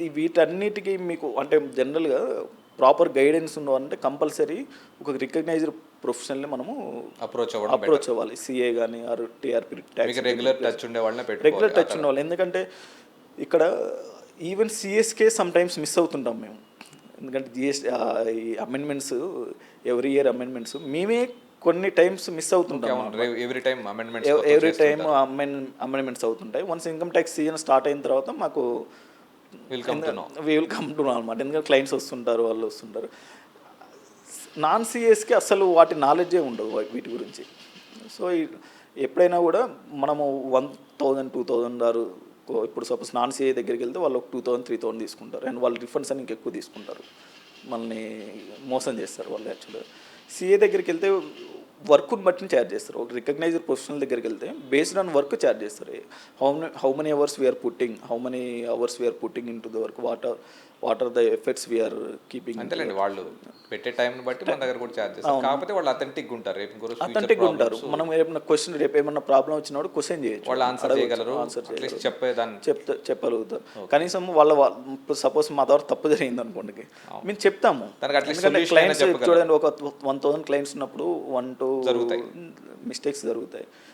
ఇది వీటన్నిటికీ మీకు అంటే జనరల్గా ప్రాపర్ గైడెన్స్ ఉన్నవారంటే కంపల్సరీ ఒక రికగ్నైజ్డ్ ప్రొఫెషనల్ని మనము అప్రోచ్ అవ్వడం అప్రోచ్ అవ్వాలి. సిఏ కానీ ఆర్ టీఆర్పీ రెగ్యులర్ టచ్ ఉండే వాళ్ళనే రెగ్యులర్ టచ్ ఉన్నవాళ్ళు. ఎందుకంటే ఇక్కడ ఈవెన్ సిఎస్కే సమ్ టైమ్స్ మిస్ అవుతుంటాం మేము. ఎందుకంటే జిఎస్ ఈ అమెండ్మెంట్స్ ఎవ్రీ ఇయర్ అమెండ్మెంట్స్ మేమే కొన్ని times miss అవుతుంటాం every time amendments every time amendments అవుతుంటాయి. Once income tax season start అయిన తర్వాత మాకు టు విల్ కమ్ టు అనమాట ఎందుకంటే క్లయింట్స్ వస్తుంటారు వాళ్ళు వస్తుంటారు. నాన్ సిఎస్కి అసలు వాటి నాలెడ్జే ఉండదు వీటి గురించి. సో ఎప్పుడైనా కూడా మనము వన్ థౌజండ్ టూ థౌజండ్ ఆరు ఇప్పుడు సపోజ్ నాన్ సిఏ దగ్గరికి వెళ్తే వాళ్ళు ఒక టూ థౌసండ్ త్రీ థౌసండ్ తీసుకుంటారు. అండ్ వాళ్ళు రిఫండ్స్ అని ఇంకెక్కువ తీసుకుంటారు. మనల్ని మోసం చేస్తారు వాళ్ళు యాక్చువల్గా సిఏ దగ్గరికి వెళ్తే వర్క్ని బట్టి ఛార్జ్ చేస్తారు. ఒక రికగ్నైజ్డ్ ప్రొఫెషనల్ దగ్గరికి వెళ్తే బేస్డ్ ఆన్ వర్క్ ఛార్జ్ చేస్తారు. How how many hours we are putting how many hours we are putting in to the work what are what are the effects we are keeping అంతేలేండి వాళ్ళు పెట్టే time బట్టి మన దగ్గర కూడా charge చేస్తారు కాకపోతే వాళ్ళు అథెంటిక్ ఉంటారు. రేపు రోజు అథెంటిక్ ఉంటారు. మనం ఏమైనా క్వశ్చన్ రేపు ఏమన్నా ప్రాబ్లం వచ్చినప్పుడు క్వశ్చన్ చేయొచ్చు. వాళ్ళు ఆన్సర్ చేయగలరు. ఆన్సర్ అట్లీస్ట్ చెప్పేదాన్ని చెప్తా చెప్పగలుగుతారు. కనీసం వాళ్ళ సపోజ్ మా ద్వారా తప్పు జరిగింది అనుకోండి. మేము చెప్తాము. దానికి క్లయింట్స్ చూడండి ఒక వన్ థౌసండ్ క్లయింట్స్ ఉన్నప్పుడు వన్ టూ జరుగుతాయి. మిస్టేక్స్ జరుగుతాయి.